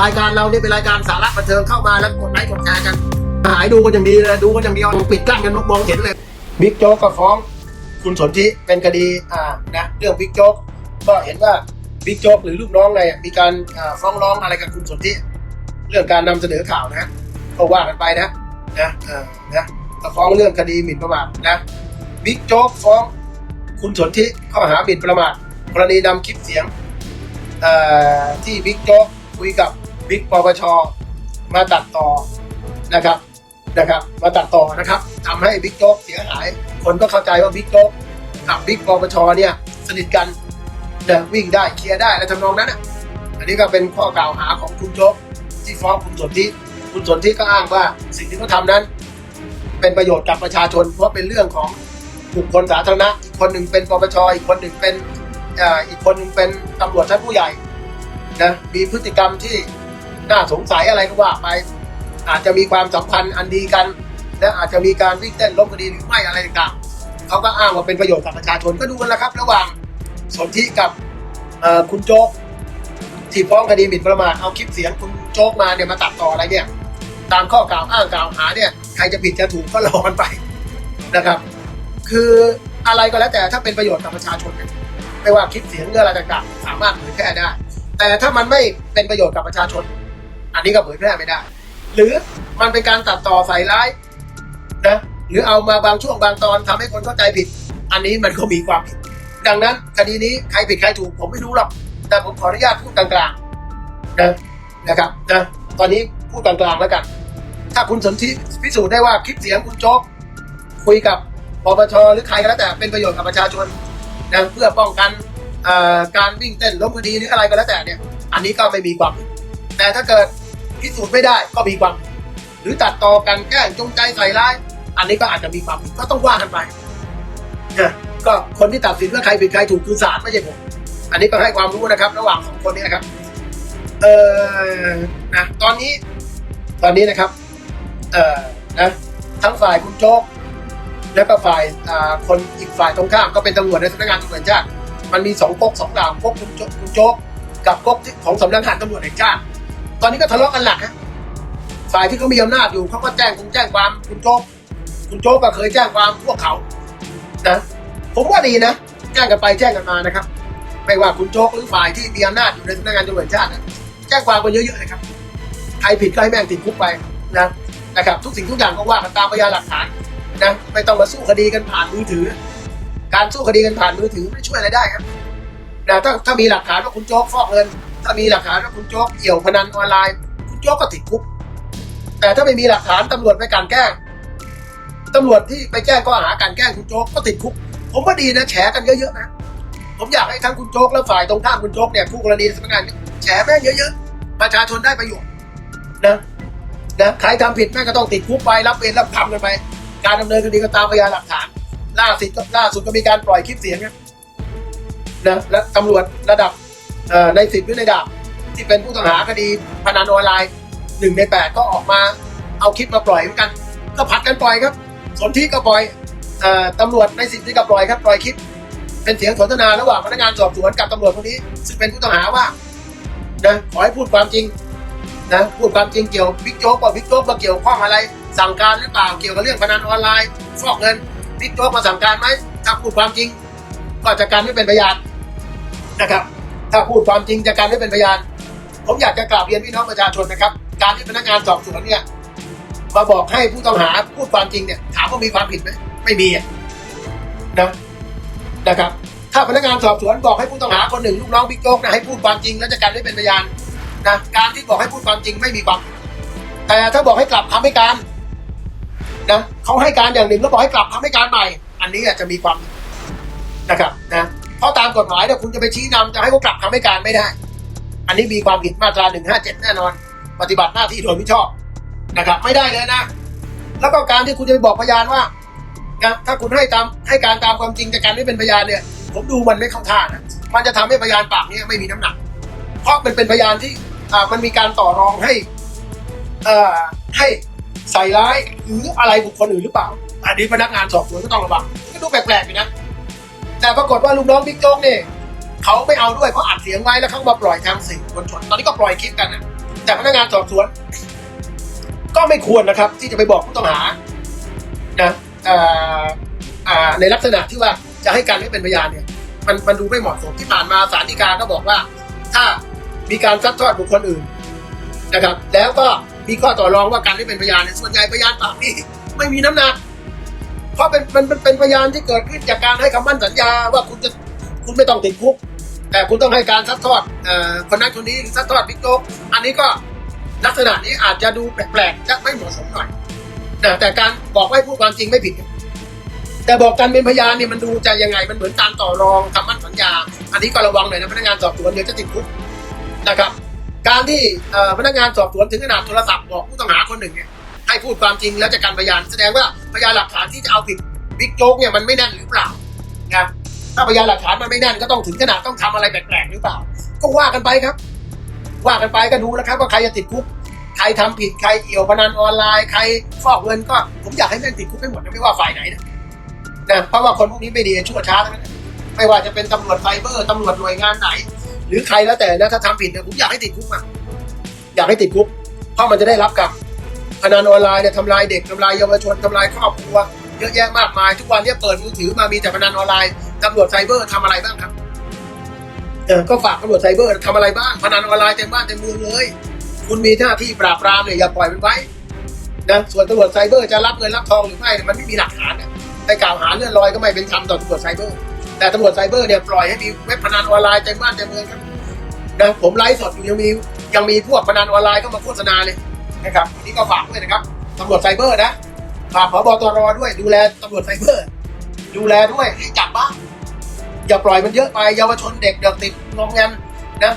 รายการเราเนี่ยเป็นรายการสาระบันเทิงเข้ามาแล้วกดไลค์กดแชร์กันหายดูกันอย่างดีเลยดูกันอย่างเดียวปิดกั้นกันมองเห็นเลยบิ๊กโจ๊กก็ฟ้องคุณสนธิเป็นคดีอ่านะเรื่องบิ๊กโจ๊กก็เห็นว่าบิ๊กโจ๊กหรือลูกน้องเนี่ยมีการฟ้องร้องอะไรกับคุณสนธิเรื่องการนำเสนอข่าวนะก็ว่ากันไปนะนะนะก็ฟ้องเรื่องคดีหมิ่นประมาทนะบิ๊กโจ๊กฟ้องคุณสนธิข้อหาหมิ่นประมาทกรณีนำคลิปเสียงอ่อที่บิ๊กโจ๊กคุยกับ บิ๊กปปชมาตัดต่อนะครับนะครับ มาตัดต่อนะครับทำให้บิ๊กโจ๊กเสียหาย คนก็เข้าใจว่าบิ๊กโจ๊กกับบิ๊กปปชเนี่ยสนิทกันเดินวิ่งได้เคลียร์ได้และทำนองนั้นนะอันนี้ก็เป็นข้อกล่าวหาของคุณโจ๊กที่ฟ้องคุณสนธิคุณสนธิก็อ้างว่าสิ่งที่เขาทำนั้น เป็นประโยชน์กับประชาชนเพราะเป็นเรื่องของบุคคลสาธารณะอีกคนหนึ่งเป็นปปชอีกคนหนึ่งเป็นอีกคนหนึ่งเป็นตำรวจชั้นผู้ใหญ่นะมีพฤติกรรมที่ น่าสงสัยอะไรก็ว่าไป อาจจะมีความสัมพันธ์อันดีกัน และอาจจะมีการวิ่งเต้นล้มคดีหรือไม่อะไรต่างๆเขาก็อ้างว่าเป็นประโยชน์กับประชาชนก็ดูกันล้วครับ ระหว่างสนธิกับคุณโจ๊กที่ฟ้องคดีหมิ่นประมาทเอาคลิปเสียงคุณโจ๊กมาเนี่ยมาตัดต่ออะไรเนี่ยตามข้อกล่าวอ้างกล่าวหาเนี่ยใครจะผิดจะถูกก็รอกันไปนะครับ คืออะไรก็แล้วแต่ถ้าเป็นประโยชน์กับประชาชนไม่ว่าคลิปเสียงหรืออะไรต่างๆ สามารถเผยแพร่ได้ แต่ถ้ามันไม่เป็นประโยชน์กับประชาชน อันนี้ก็เผยแพร่ไม่ได้ หรือมันเป็นการตัดต่อใส่ร้ายนะหรือเอามาบางช่วงบางตอนทำให้คนเข้าใจผิด อันนี้มันก็มีความผิด ดังนั้นคดีนี้ใครผิดใครถูกผมไม่รู้หรอกแต่ผมขออนุญาตพูดกลางๆนะนะครับนะตอนนี้พูดกลางๆแล้วกัน ถ้าคุณสนธิพิสูจน์ได้ว่าคลิปเสียงคุณโจ๊กคุยกับปปชหรือใครก็แล้วแต่เป็นประโยชน์กับประชาชนนะเพื่อป้องกันการวิ่งเต้นล้มคดีหรืออะไรก็แล้วแต่เนี่ย อันนี้ก็ไม่มีความผิดแต่ถ้าเกิด พิสูจน์ไม่ได้ก็มีความผิดหรือตัดต่อกันแกล้งจงใจใส่ร้าย อันนี้ก็อาจจะมีความผิดก็ต้องว่ากันไปนะก็คนที่ตัดสินว่าใครผิดใครถูกคือศาลไม่ใช่ผมอันนี้ก็ให้ความรู้นะครับ ระหว่างสองคนนี้นะครับเออนะตอนนี้ ตอนนี้นะครับ เอ่อนะทั้งฝ่ายคุณโจ๊กแล้วก็ฝ่ายคนอีกฝ่ายตรงข้ามก็เป็นตำรวจในสำนักงานตำรวจแห่งชาติมันมีสองก๊กสองดาวก๊กคุณโจ๊กคุณโจ๊กกับก๊กของสำนักงานตำรวจแห่งชาติ ตอนนี้ก็ทะเลาะกันหนักฮะฝ่ายที่เขามีอำนาจอยู่เขาก็แจ้งคุณแจ้งความคุณโจ๊กคุณโจ๊กก็เคยแจ้งความพวกเขานะผมว่าดีนะแจ้งกันไปแจ้งกันมานะครับ ไม่ว่าคุณโจ๊กหรือฝ่ายที่มีอำนาจอยู่ในสำนักงานตำรวจชาตินะแจ้งความกันเยอะๆเลยครับใครผิดก็ให้แม่งติดคุกไปนะนะครับ ทุกสิ่งทุกอย่างก็ว่ากันตามพยานหลักฐานนะไม่ต้องมาสู้คดีกันผ่านมือถือ การสู้คดีกันผ่านมือถือไม่ช่วยอะไรได้ครับนะถ้าถ้ามีหลักฐานว่าคุณโจ๊กฟอกเงิน ถ้ามีหลักฐานว่าคุณโจ๊กเกี่ยวพนันออนไลน์ คุณโจ๊กก็ติดคุก แต่ถ้าไม่มีหลักฐานตำรวจไปกลันแกล้งตำรวจที่ไปแจ้งข้อหาการแกล้งคุณโจ๊กก็ติดคุก ผมว่าดีนะแฉกันเยอะๆนะ ผมอยากให้ทั้งคุณโจ๊กและฝ่ายตรงข้ามคุณโจ๊กเนี่ยผู้กรณีสำนักงานแฉแม่งเยอะๆ ประชาชนได้ประโยชน์นะนะใครทำผิดแม่งก็ต้องติดคุกไปรับเวรรับกรรมกันไป การดำเนินคดีก็ตามพยานหลักฐานล่าสุดก็ล่าสุดก็มีการปล่อยคลิปเสียงนะนะและตำรวจระดับ ในสิบหรือในดาบที่เป็นผู้ต้องหาคดีพนันออนไลน์หนึ่งในแปดก็ออกมาเอาคลิปมาปล่อยเหมือนกัน ก็ผัดกันปล่อยครับสนที่ก็ปล่อยตำรวจในสิบที่ก็ปล่อยครับปล่อยคลิป เป็นเสียงสนทนาระหว่างพนักงานสอบสวนกับตำรวจคนนี้ ซึ่งเป็นผู้ต้องหาว่านะขอให้พูดความจริงนะพูดความจริงเกี่ยวบิ๊กโจ๊กว่าบิ๊กโจ๊กมาเกี่ยวข้องอะไร สั่งการหรือเปล่าเกี่ยวกับเรื่องพนันออนไลน์ฟอกเงินบิ๊กโจ๊กมาสั่งการไหมถ้าพูดความจริง ก็จะการไม่เป็นพยานนะครับ ถ้าพูดความจริงจะการไม่เป็นพยาน ผมอยากจะกราบเรียนพี่น้องประชาชนนะครับ การที่พนักงานสอบสวนเนี่ยมาบอกให้ผู้ต้องหาพูดความจริงเนี่ยถามว่ามีความผิดไหมไม่มีนะนะครับ ถ้าพนักงานสอบสวนบอกให้ผู้ต้องหาคนหนึ่งลูกน้องบิ๊กโจ๊กนะให้พูดความจริงแล้วจะการไม่เป็นพยานนะการที่บอกให้พูดความจริงไม่มีความผิดแต่ถ้าบอกให้กลับคำให้การนะเขาให้การอย่างหนึ่งแล้วบอกให้กลับคำให้การใหม่ อันนี้อาจจะมีความนะครับนะ เพราะตามกฎหมายเนี่ยคุณจะไปชี้นำจะให้เขากลับคำให้การไม่ได้ อันนี้มีความผิดมาตราหนึ่งห้าเจ็ดแน่นอน ปฏิบัติหน้าที่โดยมิชอบนะครับ ไม่ได้เลยนะ แล้วก็การที่คุณจะไปบอกพยานว่า ถ้าคุณให้ตามให้การตามความจริงแต่การไม่เป็นพยานเนี่ย ผมดูมันไม่เข้าท่านะมันจะทำให้พยานปากนี้ไม่มีน้ำหนัก เพราะมันเป็นพยานที่อ่ามันมีการต่อรองให้อ่อให้ใส่ร้ายหรืออะไรบุคคลอื่นหรือเปล่า อันนี้พนักงานสอบสวนก็ต้องระวังก็ดูแปลกๆอยู่นะ แต่ปรากฏว่าลูกน้องบิ๊กโจ๊กเนี่ยเขาไม่เอาด้วยเพราะอัดเสียงไว้แล้วเขามาปล่อยทางสื่อมวลชนตอนนี้ก็ปล่อยคลิปกันนะแต่พนักงานสอบสวน ก็ไม่ควรนะครับ ที่จะไปบอกผู้ต้องหานะในลักษณะที่ว่าจะให้การไม่เป็นพยานเนี่ย มันมันดูไม่เหมาะสมที่ผ่านมาศาลฎีกาก็บอกว่า ถ้ามีการซัดทอดบุคคลอื่นนะครับ แล้วก็มีข้อต่อรองว่าการไม่เป็นพยานเนี่ยส่วนใหญ่พยานปากนี้ไม่มีน้ำหนัก เพราะเป็นมันมันเป็นพยานที่เกิดขึ้นจากการให้คำมั่นสัญญาว่าคุณจะคุณไม่ต้องติดคุก แต่คุณต้องให้การซัดทอดเอ่อคนนั้นคนนี้ซัดทอดบิ๊กโจ๊กอันนี้ก็ลักษณะนี้อาจจะดูแปลกๆจะไม่เหมาะสมหน่อยนะแต่การบอกว่าให้พูดความจริงไม่ผิด แต่บอกกันเป็นพยานเนี่ยมันดูจะยังไงมันเหมือนการต่อรองคำมั่นสัญญา อันนี้ก็ระวังหน่อยนะพนักงานสอบสวนเดี๋ยวจะติดคุกนะครับ การที่เอ่อพนักงานสอบสวนถึงขนาดโทรศัพท์บอกผู้ต้องหาคนหนึ่งเนี่ย ให้พูดความจริงแล้วจะกันพยานแสดงว่าพยานหลักฐานที่จะเอาผิดบิ๊กโจ๊กเนี่ยมันไม่แน่นหรือเปล่านะถ้าพยานหลักฐานมันไม่แน่นก็ต้องถึงขนาดต้องทำอะไรแปลกๆหรือเปล่า ก็ว่ากันไปครับ ว่ากันไปก็ดูแล้วครับว่าใครจะติดคุกใครทำผิดใครเอี่ยวพนันออนไลน์ใครฟอกเงินก็ผมอยากให้แม่งติดคุกให้หมดนะไม่ว่าฝ่ายไหนนะนะเพราะว่าคนพวกนี้ไม่ดีชั่วช้าทั้งนั้นไม่ว่าจะเป็นตำรวจไซเบอร์ตำรวจหน่วยงานไหน หรือใครแล้วแต่นะถ้าทำผิดเนี่ยผมอยากให้ติดคุกมาอยากให้ติดคุกเพราะมันจะได้รับกรรม พนันออนไลน์เนี่ยทำลายเด็กทำลายเยาวชนทำลายครอบครัวเยอะแยะมากมาย ทุกวันเนี่ยเปิดมือถือมามีแต่พนันออนไลน์ตำรวจไซเบอร์ทำอะไรบ้างครับเออก็ฝากตำรวจไซเบอร์ทำอะไรบ้างพนันออนไลน์เต็มบ้านเต็มเมืองเลยคุณมีหน้าที่ปราบปรามเนี่ยอย่าปล่อยมันไว้นะส่วนตำรวจไซเบอร์จะรับเงินรับทองหรือไม่เนี่ยมันไม่มีหลักฐานเนี่ยไปกล่าวหาเลื่อนลอยก็ไม่เป็นธรรมต่อตำรวจไซเบอร์แต่ตำรวจไซเบอร์เนี่ยปล่อยให้มีเว็บพนันออนไลน์เต็มบ้านเต็มเมืองครับนะผมไลฟ์สดอยู่ยังมียังมีพวกพนันออนไลน์เข้ามาโฆษณาเลย นะครับอันนี้ก็ฝากด้วยนะครับตำรวจไซเบอร์นะฝากผบตรด้วยดูแลตำรวจไซเบอร์ ดูแลด้วยให้จับบ้างอย่าปล่อยมันเยอะไปเยาวชนเด็กเด็กติดงอมแงมนะ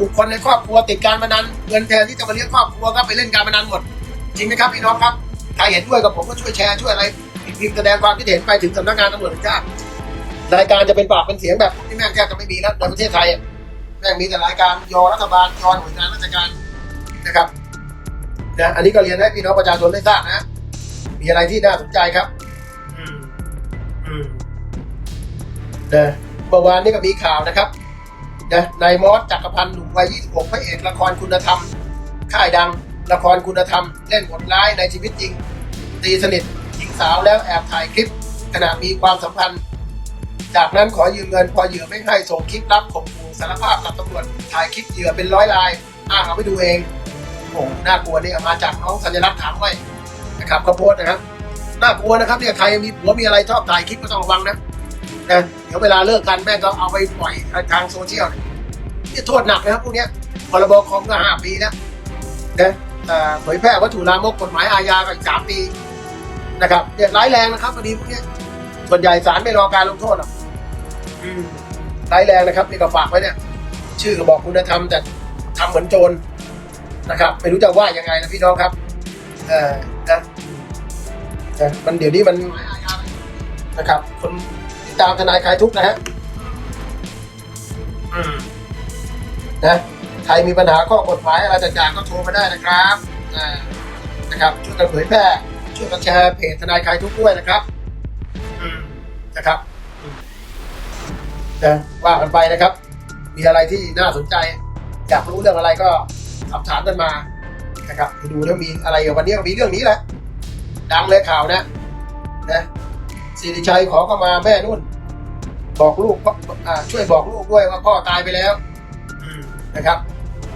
บุคคลในครอบครัวติดการพนันเงินแทนที่จะมาเลี้ยงครอบครัวก็ไปเล่นการพนันหมด จริงไหมครับพี่น้องครับใครเห็นด้วยกับผมก็ช่วยแชร์ช่วยอะไรพิมพ์แสดงความคิดเห็นไปถึงสำนักงานตำรวจแห่งชาติรายการจะเป็นปากเป็นเสียงแบบที่แม่งแทบจะไม่มีแล้วในประเทศไทยแม่งมีแต่รายการยอรัฐบาลยอหน่วยงานราชการนะครับ นะอันนี้ก็เรียนให้พี่น้องประชาชนได้ทราบนะ มีอะไรที่น่าสนใจครับ อืมอืมนะเมื่อวานนี้ก็มีข่าวนะครับนะนายมอสจักรพันธ์หนุ่มวัย 26 พระเอกละครคุณธรรม ค่ายดัง ละครคุณธรรม เล่นบทร้ายในชีวิตจริง ตีสนิทหญิงสาวแล้วแอบถ่ายคลิป ขณะมีความสัมพันธ์ จากนั้นขอยืมเงินพอเหยื่อไม่ให้ส่งคลิปลับข่มขู่สารภาพกับตำรวจถ่ายคลิปเหยื่อเป็นร้อยลาย อ้างเอาไปดูเอง โอ้น่ากลัวเนี่เอามาจากน้องสัญลักษณ์ถามไว้นะครับเขาโพสนะครับน่ากลัวนะครับเนี่ยใครมีผัวมีอะไรชอบถ่ายคลิปก็ต้องระวังนะนะเดี๋ยวเวลาเลิกกันแม่ก็เอาไปปล่อยทางโซเชียลเนี่ยโทษหนักนะครับพวกเนี้ยพรบคอมก็ห้าปีนะนะเอ่เผยแพร่วัตถุลามกกฎหมายอาญาก็อีกสามปีนะครับเนี่ยร้ายแรงนะครับคดีพวกเนี้ยส่วนใหญ่ศาลไม่รอการลงโทษหรอกร้ายแรงนะครับนี่ก็ฝากไว้เนี่ย ชื่อก็บอกคุณธรรมแต่ทำเหมือนโจร นะครับไม่รู้จะว่ายังไงนะพี่น้องครับเออนะนะมันเดี๋ยวนี้มันนะครับ คนติดตามทนายคลายทุกข์นะฮะนะใครมีปัญหาข้อกฎหมายอะไรต่างๆก็โทรมาได้นะครับนะครับช่วยกันเผยแพร่ช่วยกันแชร์เพจทนายคลายทุกข์ด้วยนะครับนะครับนะว่ากันไปนะครับ มีอะไรที่น่าสนใจอยากรู้เรื่องอะไรก็ สอบถามกันมานะครับไปดูแล้วมีอะไรวันนี้ก็มีเรื่องนี้แหละดังเลยข่าวนะนะสิริชัยขอเข้ามาแม่นุ่น บอกลูกช่วยบอกลูกด้วยว่าพ่อตายไปแล้วนะครับ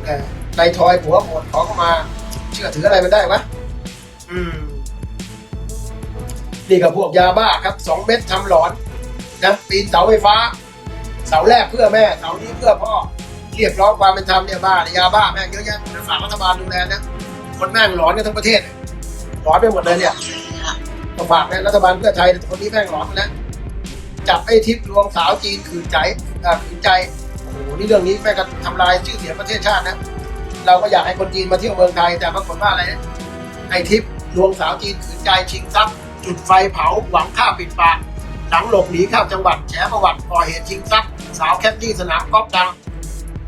เอ่อนายทอยผัวโหดขอเข้ามา เชื่อถืออะไรมันได้วะอืมนี่กับพวกยาบ้าครับสองเม็ดทำหลอนนะปีนเสาไฟฟ้า เสาแรกเพื่อแม่ เสานี้เพื่อพ่อ เรียกร้องความเป็นธรรมเนี่ยบ้าเนี่ยยาบ้าแม่งเยอะแยะฝากรัฐบาลดูแลนะคนแม่งหลอนกันทั้งประเทศหลอนไปหมดเลยเนี่ยก็ฝากนะรัฐบาลเพื่อไทยคนนี้แม่งหลอนไปแล้วจับไอ้ทิพย์ลวงสาวจีนขืนใจอ่าขืนใจโอ้โหนี่เรื่องนี้แม่งก็ทำลายชื่อเสียงประเทศชาตินะเราก็อยากให้คนจีนมาเที่ยวเมืองไทยแต่ปรากฏว่าอะไรนะไอ้ทิพย์ลวงสาวจีนขืนใจชิงทรัพย์ จุดไฟเผาหวังฆ่าปิดปากหลังหลบหนีข้ามจังหวัดแฉประวัติก่อเหตุชิงทรัพย์สาวแคทตี้สนามกอล์ฟดัง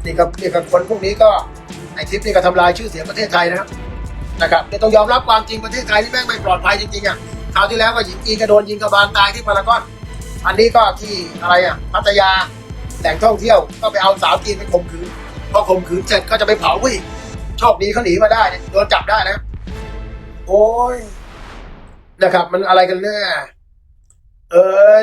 นี่กับนี่กับคนพวกนี้ก็ไอ้ทิพย์นี่ก็ทำลายชื่อเสียงประเทศไทยนะครับนะครับเนี่ยต้องยอมรับความจริงประเทศไทยที่แม่งไม่ปลอดภัยจริงๆอะคราวที่แล้วก็หญิงจีนกระโดนยิงกระบาลตายที่พารากอนอันนี้ก็ที่อะไรอะพัทยาแหล่งท่องเที่ยวก็ไปเอาสาวจีนไปข่มขืนพอข่มขืนเสร็จก็จะไปเผาผู้อีกโชคดีเขาหนีมาได้โดนจับได้นะโอ้ยนะครับ มันอะไรกันแน่เอ้ย